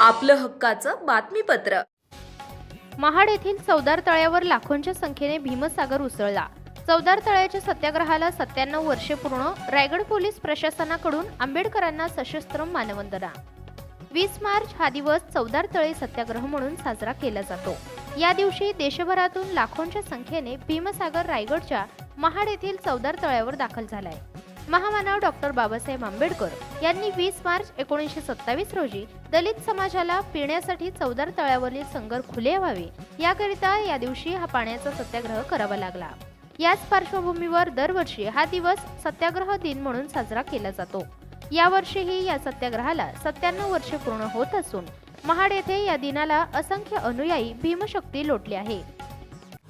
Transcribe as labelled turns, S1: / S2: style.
S1: आपलं हक्काचं बातमीपत्र.
S2: महाड येथील चौदार तळ्यावर लाखोंच्या संख्येने भीमसागर उसळला. चौदार तळ्याच्या सत्याग्रहाला सत्त्याण्णव वर्षे पूर्ण रायगड पोलीस प्रशासनाकडून आंबेडकरांना सशस्त्र मानवंदना. वीस मार्च हा दिवस चौदार तळे सत्याग्रह म्हणून साजरा केला जातो. या दिवशी देशभरातून लाखोंच्या संख्येने भीमसागर रायगडच्या महाड येथील चौदार तळ्यावर दाखल झालाय. महामानव डॉक्टर बाबासाहेब आंबेडकर यांनी वीस मार्च एकोणीसशे सत्तावीस रोजी दलित समाजाला पिण्यासाठी चौदार तळ्यावरील संगर खुले व्हावे याकरिता या दिवशी हा पाण्याचा सत्याग्रह करावा लागला. याच पार्श्वभूमीवर दरवर्षी हा दिवस सत्याग्रह दिन म्हणून साजरा केला जातो. यावर्षीही या सत्याग्रहाला सत्त्याण्णव वर्षे पूर्ण होत असून महाड येथे या दिनाला असंख्य अनुयायी भीमशक्ती लोटले आहे.